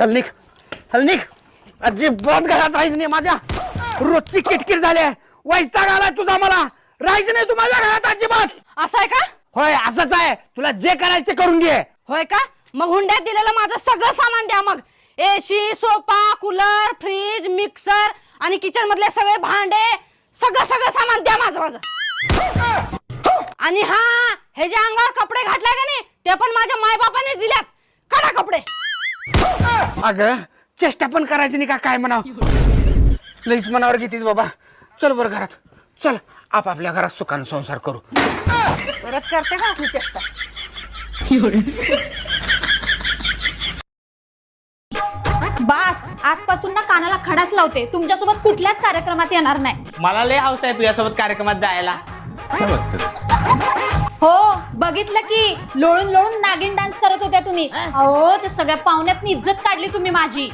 चल निघ चल निघ अजिबात घरात राहायचं नाही माझ्या. रोजची किटकिट झाली आहे. वैताग आलाय तुझा मला. राहायचं नाही तू माझ्या घरात अजिबात. असं आहे का? होय असंच आहे. तुला जे करायचं ते करून घे. होय का? मग हुंड्यात दिलेलं माझं सगळं सामान द्या मग. AC sofa cooler fridge mixer आणि किचन मधले सगळे भांडे सगळं सगळं सामान द्या माझं माझं. आणि हा हे जे अंगावर कपडे घातले का नाही ते पण माझ्या मायबापानेच दिल्यात. काढा कपडे. अगं चेष्टा पण करायची नाही का? काय म्हणाव? लईच मनावर घेतीस बाबा. चल बरं घरात. चल आपापल्या घरात सुखान संसार करू. परत करते का असली चेष्टा? बास आजपासून ना कानाला खडाच लावते. तुमच्यासोबत कुठल्याच कार्यक्रमात येणार नाही. मला लय हाऊस आहे तुझ्यासोबत कार्यक्रमात जायला. हो. बघितलं की लोळून लोळून नागिन डान्स करत होत्या तुम्ही. अहो ते सगळ्या पाहुण्यात इज्जत काढली तुम्ही माझी.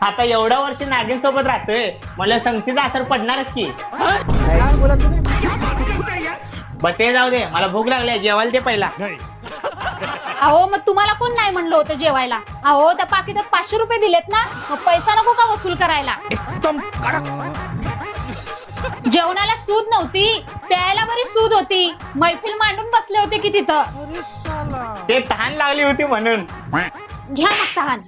आता एवढ्या वर्ष नागिन सोबत राहतोय. मला संगतीचा असर पडणारच की. बर ते जाऊ दे. मला भूक लागली जेवायला ते पहिला. अहो मग तुम्हाला कोण नाही म्हणलं होतं जेवायला? अहो त्या पाकिटात पाचशे रुपये दिलेत ना? मग पैसा नको का वसूल करायला? जेवणाला सूद नव्हती. सूद होती. मैफिल मांडून बसले होते की तिथं. ते तहान लागली होती म्हणून. घ्या मग तहान.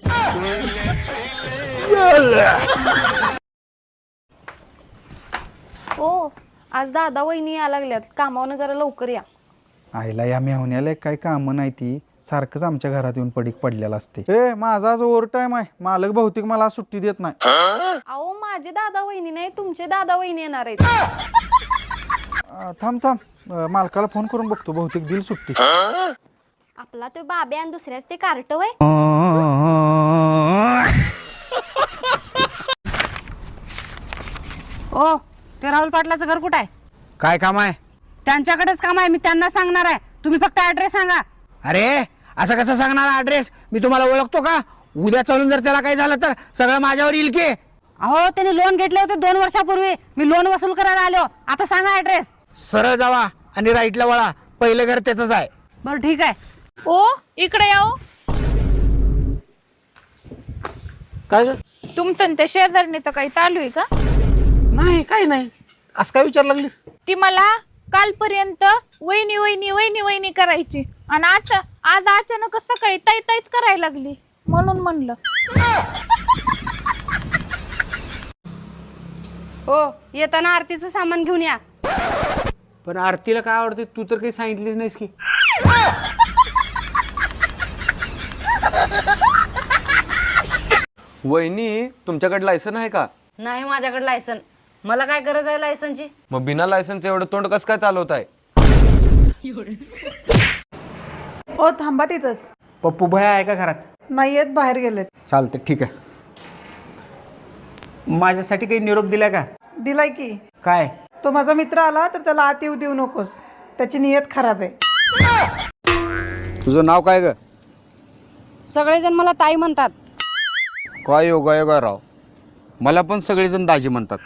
हो आज दादा वहिनी या लागल्यात. कामावरून जरा लवकर या. आईला या मेहण्याला काय कामं नाही ती. सारखंच आमच्या घरात येऊन पडीक पडलेला असते. ए माझा आज ओव्हर टाइम आहे. मालक बहुतेक मला आज सुट्टी देत नाही. अहो माझे दादा वहिनी नाही तुमचे दादा वहिनी येणार आहेत. अं, थांब थांब. अं, मालकाला फोन करून बघतो. बहुतेक दिल सुट्टी आपला तो बाब्या आणि दुसऱ्याच ते कार्ट वय ओ ते राहुल पाटलाचं घर कुठं आहे? काय काम आहे? त्यांच्याकडेच काम आहे मी त्यांना सांगणार आहे. तुम्ही फक्त ऍड्रेस सांगा. अरे असं कसं सांगणार ऍड्रेस मी तुम्हाला ओळखतो का? उद्या चालून जर त्याला काही झालं तर सगळं माझ्यावर येईल की. अहो त्यांनी लोन घेतले होते दोन वर्षापूर्वी. मी लोन वसूल करायला आलो. आता सांगा ऍड्रेस सरळ जावा आणि राईटला वळा. पहिलं घर त्याच आहे. बरं ठीक आहे. ओ इकडे याओ काय ग? तुमचं आणि त्या शेजारणीचं काही चालू आहे का? नाही काय नाही. असं काय विचार लागलीस? ती मला कालपर्यंत वहिनी वहिनी वहिनी वहिनी करायची. आणि आता आज अचानकच सकाळी ताई ताईच करायला लागली. म्हणून म्हणलं. हो येताना आरतीचं सामान घेऊन या. पण आरतीला काय आवडते? तू तर काही सांगितलीच नाहीस की. वहिनी तुमच्याकडे लायसन आहे का? नाही माझ्याकडे लायसन मला काय गरज आहे लायसनची मग बिना लायसनचं एवढं तोंड कसं काय चालवत आहे ओ थांबा तिथंच. पप्पू भया आहे का घरात? नाही येत बाहेर गेलेत. चालतं ठीक आहे. माझ्यासाठी काही निरोप दिला का? दिलाय की. काय? तो माझा मित्र आला तर त्याला आत येऊ देऊ नकोस. त्याची नियत खराब आहे. तुझं नाव काय ग? सगळेजण मला ताई म्हणतात. काय योगा योगा राव? मला पण सगळेजण दाजी म्हणतात.